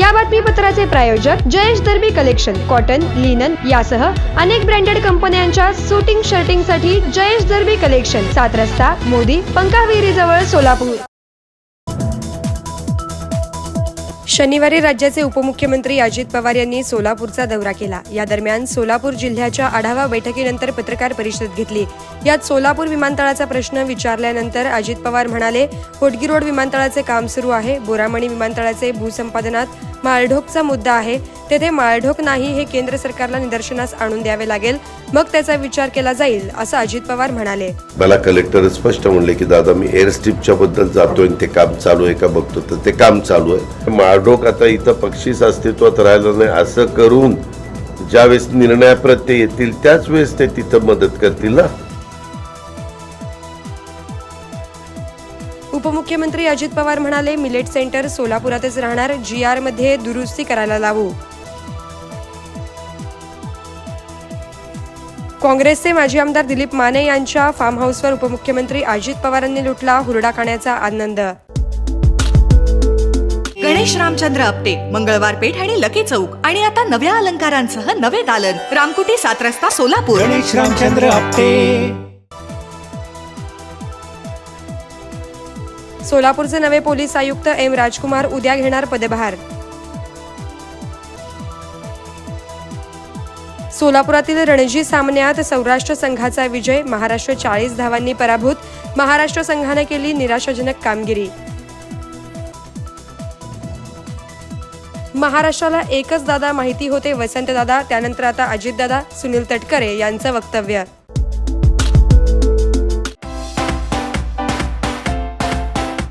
या बातमीपत्राचे प्रायोजक Jayesh Darbi collection cotton linen यासह अनेक ब्रँडेड कंपन्यांच्या सुटिंग शर्टिंगसाठी जयेश दर्बी कलेक्शन सात रस्ता मोदी पंकाविहिरी जवळ सोलापूर. शनिवारी राज्याचे उपमुख्यमंत्री अजित पवार यांनी सोलापूरचा दौरा केला. या दरम्यान सोलापूर जिल्ह्याच्या आढावा बैठकीनंतर पत्रकार परिषद घेतली. यात सोलापूर विमानतळाचा प्रश्न विचारल्यानंतर अजित पवार म्हणाले होटगी रोड विमानतळाचे काम सुरू आहे. बोरामणी विमानतळाचे भूसंपादनात माळढोकचा मुद्दा आहे. तेथे माळढोक नाही हे केंद्र सरकारला निदर्शनास आणून द्यावे लागेल. मग त्याचा विचार केला जाईल असं अजित पवार म्हणाले. मला कलेक्टर स्पष्ट म्हणले की दादा मी एअर स्ट्रिपच्या बद्दल जातोय आणि ते काम चालू आहे का बघतो. तर ते काम चालू आहे. माळढोक आता इथं पक्षीच अस्तित्वात राहिलं नाही असं करून ज्यावेळेस निर्णयाप्रत ते येतील त्याच वेळेस ते तिथं मदत करतील ना? उपमुख्यमंत्री अजित पवार म्हणाले मिलेट सेंटर सोलापुरातच राहणार जी आरमध्ये दुरुस्ती करायला लावू. काँग्रेसचे माजी आमदार दिलीप माने यांच्या फार्म हाऊसवर उपमुख्यमंत्री अजित पवारांनी लुटला हुरडा खाण्याचा आनंद. गणेश रामचंद्र आपटे मंगळवार पेठ आणि लकी चौक आणि आता नव्या अलंकारांसह नवे दालन. रामकुटी सात रस्ता सोलापूर. गणेश रामचंद्र आपटे. सोलापूरचे नवे पोलीस आयुक्त एम राजकुमार उद्या घेणार पदभार. सोलापुरातील रणजी सामन्यात सौराष्ट्र संघाचा विजय महाराष्ट्र चाळीस धावांनी पराभूत महाराष्ट्र संघाने केली निराशाजनक कामगिरी. महाराष्ट्राला एकच दादा माहिती होते वसंतदादा त्यानंतर आता अजितदादा सुनील तटकरे यांचं वक्तव्य.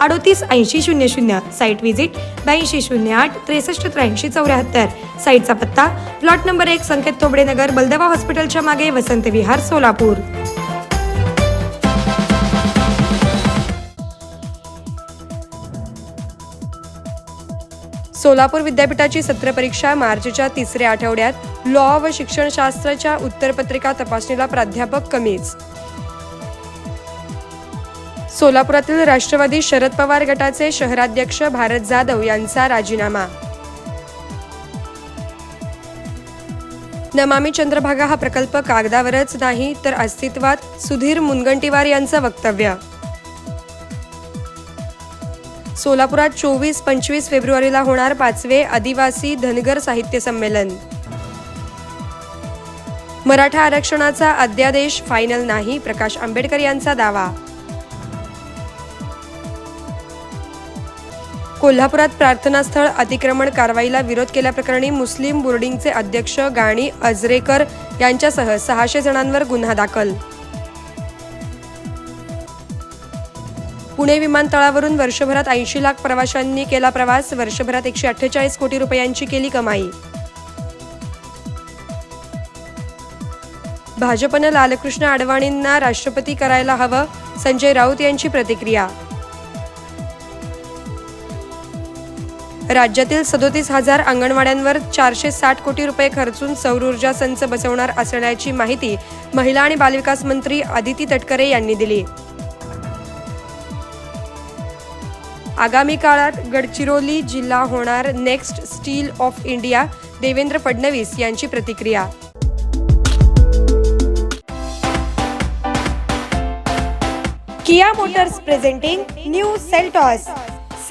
अडोतीस ऐंशी शून्य शून्य साईट व्हिजिट ब्याऐंशी शून्य आठ त्रेसष्ट त्र्याऐंशी चौऱ्याहत्तर. साईटचा पत्ता प्लॉट नंबर एक संकेत तोबडे नगर बलदवा हॉस्पिटलच्या मागे वसंत विहार सोलापूर. सोलापूर विद्यापीठाची सत्र परीक्षा मार्चच्या तिसऱ्या आठवड्यात लॉ व शिक्षणशास्त्राच्या उत्तरपत्रिका तपासणीला प्राध्यापक कमीच. सोलापुरातील राष्ट्रवादी शरद पवार गटाचे शहराध्यक्ष भारत जाधव यांचा राजीनामा. नमामी चंद्रभागा हा प्रकल्प कागदावरच नाही तर अस्तित्वात सुधीर मुनगंटीवार यांचं वक्तव्य. सोलापुरात चोवीस पंचवीस फेब्रुवारीला होणार पाचवे आदिवासी धनगर साहित्य संमेलन. मराठा आरक्षणाचा अध्यादेश फायनल नाही प्रकाश आंबेडकर यांचा दावा. कोल्हापुरात प्रार्थनास्थळ अतिक्रमण कारवाईला विरोध केल्याप्रकरणी मुस्लिम बोर्डिंगचे अध्यक्ष गाणी अजरेकर यांच्यासह सहाशे जणांवर गुन्हा दाखल. पुणे विमानतळावरून वर्षभरात ऐंशी लाख प्रवाशांनी केला प्रवास वर्षभरात एकशे अठ्ठेचाळीस कोटी रुपयांची केली कमाई. भाजपनं लालकृष्ण अडवाणींना राष्ट्रपती करायला हवं संजय राऊत यांची प्रतिक्रिया राज्यातील सदोतीस हजार अंगणवाड्यांवर चारशे साठ कोटी रुपये खर्चून सौर ऊर्जा संच बसवणार असल्याची माहिती महिला आणि बालविकास मंत्री आदिती तटकरे यांनी दिली. आगामी काळात गडचिरोली जिल्हा होणार next steel of India Devendra Fadnavis यांची प्रतिक्रिया. Kia Motors presenting new Seltos.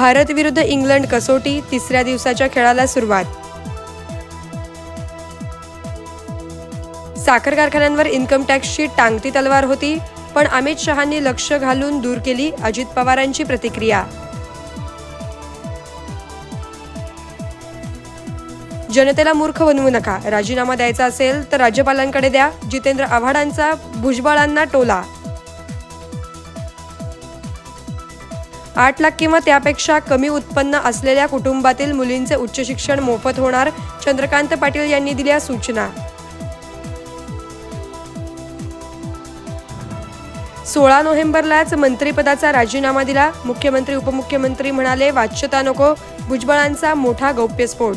Bharat विरुद्ध इंग्लंड कसोटी तिसऱ्या दिवसाच्या खेळाला सुरुवात. साखर कारखान्यांवर इन्कम टॅक्सची टांगती तलवार होती पण अमित शहांनी लक्ष घालून दूर केली अजित पवारांची प्रतिक्रिया. जनतेला मूर्ख बनवू नका राजीनामा द्यायचा असेल तर राज्यपालांकडे द्या जितेंद्र आव्हाडांचा भुजबळांना टोला. आठ लाख किंवा त्यापेक्षा कमी उत्पन्न असलेल्या कुटुंबातील मुलींचे उच्च शिक्षण मोफत होणार चंद्रकांत पाटील यांनी दिल्या सूचना. सोळा नोव्हेंबरलाच मंत्रिपदाचा राजीनामा दिला. मुख्यमंत्री उपमुख्यमंत्री म्हणाले वाच्यता नको भुजबळांचा मोठा गौप्यस्फोट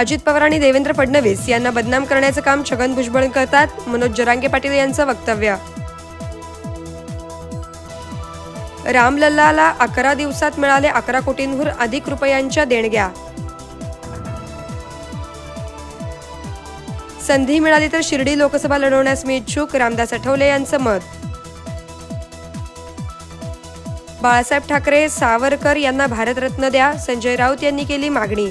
अजित पवार आणि देवेंद्र फडणवीस यांना बदनाम करण्याचं काम छगन भुजबळ करतात. मनोज जरांगे पाटील यांचं वक्तव्य. रामलल्लाला अकरा दिवसात मिळाले अकरा कोटींहून अधिक रुपयांच्या देणग्या. संधी मिळाली तर शिर्डी लोकसभा लढवण्यास मी इच्छुक रामदास आठवले यांचं मत. बाळासाहेब ठाकरे सावरकर यांना भारतरत्न द्या संजय राऊत यांनी केली मागणी.